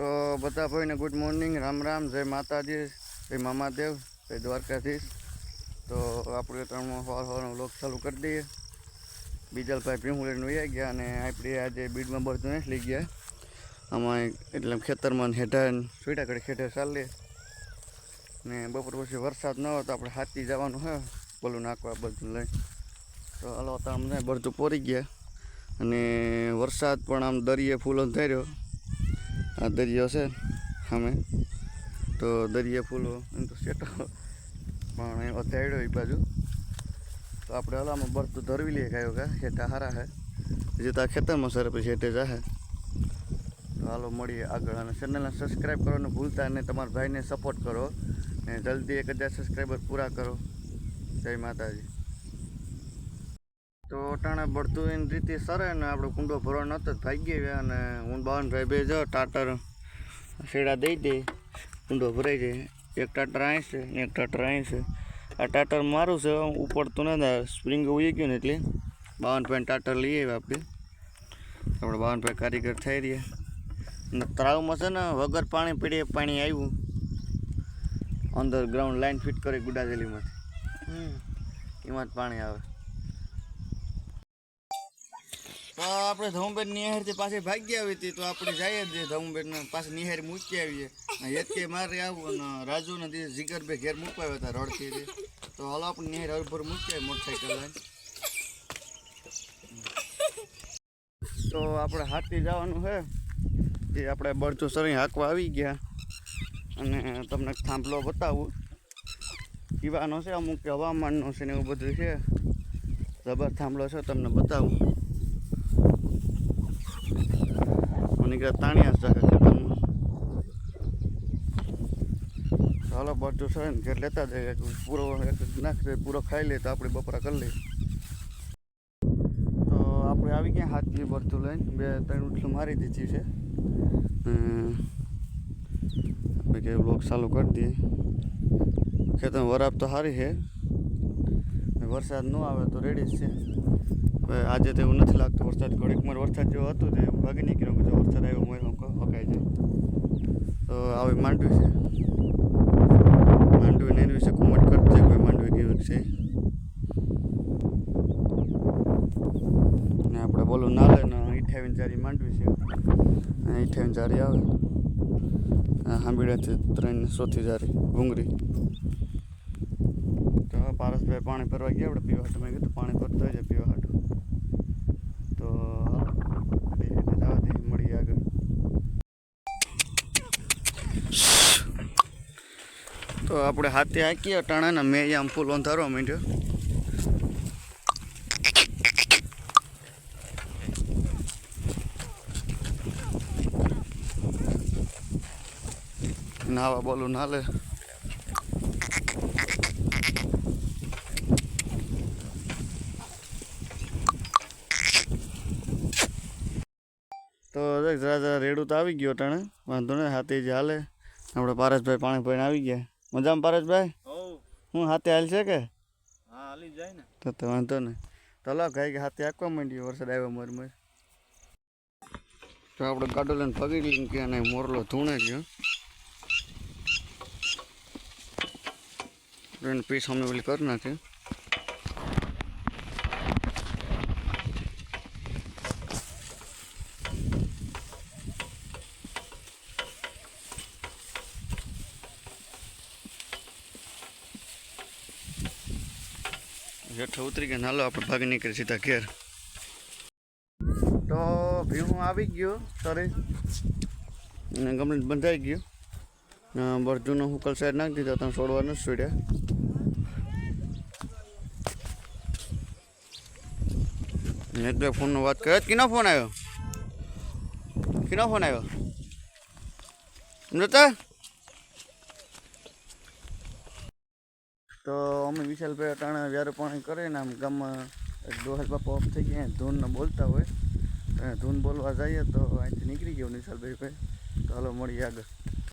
તો બધા ભાઈને ગુડ મોર્નિંગ રામ રામ, જય માતાજી, જય મામાદેવ, જય દ્વારકાધીશ. તો આપણે ત્રણમાં સવાર સવારનો લોક ચાલુ કરી દઈએ. બીજલભાઈ ભીમું લઈને વહી ગયા અને આપણે આજે બીડમાં બધું નથી લઈ ગયા. આમાં એટલે ખેતરમાં હેઠા સુઈટા કરી ખેતર ચાલીએ. ને બપોર પછી વરસાદ ન હોય તો આપણે હાથી જવાનું છે બોલું નાખવા બધું લઈ. તો તો અમને બધું પોરી ગયા. અને વરસાદ પણ આમ દરિયે ફૂલો થઈ રહ્યો આ દરિયો છે સામે. તો દરિયે ફૂલો એમ તો સેટો પણ એવો તેડ્યો એ બાજુ. તો આપણે હલામાં બરતું ધરવી લઈએ કાંઈ કા. હેઠા હારા હે. હજી તો આ ખેતરમાં સર પછી હેઠે જાહે. તો હાલો મળીએ આગળ અને ચેનલને સબસ્ક્રાઈબ કરવાનું ભૂલતા નહીં. તમારા ભાઈને સપોર્ટ કરો. અને જલ્દી એક હજાર સબસ્ક્રાઈબર પૂરા કરો. જય માતાજી. તો અટાણે બળતું એની રીતે સરે ને આપણે કુંડો ભરવા નહોતો જ ભાગી ગયા અને હું બાવન ભાઈ બે જાઓ ટાટર શેડા દઈ દે કુંડો ભરાઈ જાય. એક ટાટર અહીં છે ને એક ટાટર અહીં છે. આ ટાટર મારું છે ઉપર તો ને સ્પ્રિંગ ઉઈ ગયું ને એટલે બાવન ભાઈ ટાટર લઈ આવ્યા આપણે આપણે બાવન ભાઈ કારીગર થઈ રહ્યા. અને તળાવમાં છે ને વગર પાણી પીડીએ પાણી આવ્યું અંદર ગ્રાઉન્ડ લાઈન ફિટ કરી ગુડાજેલીમાંથી. એમાં જ પાણી આવે. તો આપણે ધમબેન નિહારથી પાછી ભાગી આવી હતી, તો આપણે જઈએ જ ધમબેન પાછી નિહાર મૂકી આવીએ. હેતકે મારે આવું, અને રાજુ ને જીગર જીગરભાઈ ઘેર મૂકવા આવ્યા હતા રડતી તો હાલો આપણે નિહાર હરભર મૂકી આવી મોટરસાઇકલ તો આપણે હાથી જવાનું છે. એ આપણે બળચું સરી હાંકવા આવી ગયા. અને તમને થાંભલો બતાવું. પીવાનો છે, અમુક હવામાનનો છે ને એવું બધું છે. જબર થાંભલો છે, તમને બતાવું. કે તાણ્યા છે ખેતરમાં ચાલો બળચું છે ને, ઘેર લેતા જઈએ. પૂરો નાખી દઈએ, પૂરો ખાઈ લે તો આપણે બપોરા કરી લઈએ. તો આપણે આવી ગયા હાથની બળતું લઈને. બે, ત્રણ ઉઠલું મારી દીધી છે. આપણે કે બ્લોક ચાલુ કરી દઈએ. ખેતર વરાપ તો સારી છે. વરસાદ ન આવે તો રેડી છે. હવે આજે તો એવું નથી લાગતું વરસાદ, ઘડીકમાં વરસાદ જેવો હતો તે ભાગી નીકળ્યો કે જો વરસાદ આવ્યો મોય હકાઈ જાય. તો આવી માંડવી છે. માંડવી ને વિશે કોમેન્ટ છે કોઈ માંડવી કેવી છે. ને આપણે બોલું ના લે ને અઠ્યાવીસ ચારી માંડવી છે. અઠ્યાવીસ ચારી આવે. હાંભીડાથી ત્રણ સોથી ચારી ભૂંગળી પારસભાઈ પાણી ભરવા ગયા આપણે પીવા હાટું. મેં કીધું પાણી ભરતો છે પીવા હાટું. તો દે મળીએ આગળ. તો આપણે હાથે હાંકીએ અટાણા ને મેં આમ ફૂલ અંધારવા માંડ્યો. નાવા બોલું ના લે. તો જરા જરા રેડું તો આવી ગયો ટાણે વાંધો નહીં હાથે જ હાલે. આપણે પારસભાઈ પાણી પીને આવી ગયા. મજામાં પારસભાઈ હું. હાથે હાલ છે કે? હા હાલી જાય ને. તો તો વાંધો નહીં. તો લો ગાય કે હાથે આંકવા માંડ્યો વરસાદ આવ્યો મોર મોર. તો આપણે ગાડો લઈને પગી લઈને કે અને મોરલો ધૂણે ગયો. પીસ અમને પેલી કરી નાખી હેઠે ઉતરી ગયા હાલો આપણે ભાગી નીકળી સીધા ઘેર. તો ભીહું આવી ગયો તરે. અને ગમલેટ બંધાઈ ગયું. બરજુનો હુકલ સાઈડ નાખી દીધો તમે છોડવા નથી છોડ્યા. એટલે ફોનનો વાત કરે કિનો ફોન આવ્યો? કિનો ફોન આવ્યો? નતા તો અમે વિશાલભાઈ અટાણે વ્યારે કરીને આમ ગામમાં દોહલ બાપા ઓફ થઈ ગયા. ધૂનને બોલતા હોય. ધૂન બોલવા જઈએ તો અહીંથી નીકળી ગયો વિશાલભાઈ ભાઈ. તો હાલો મળીએ આગળ.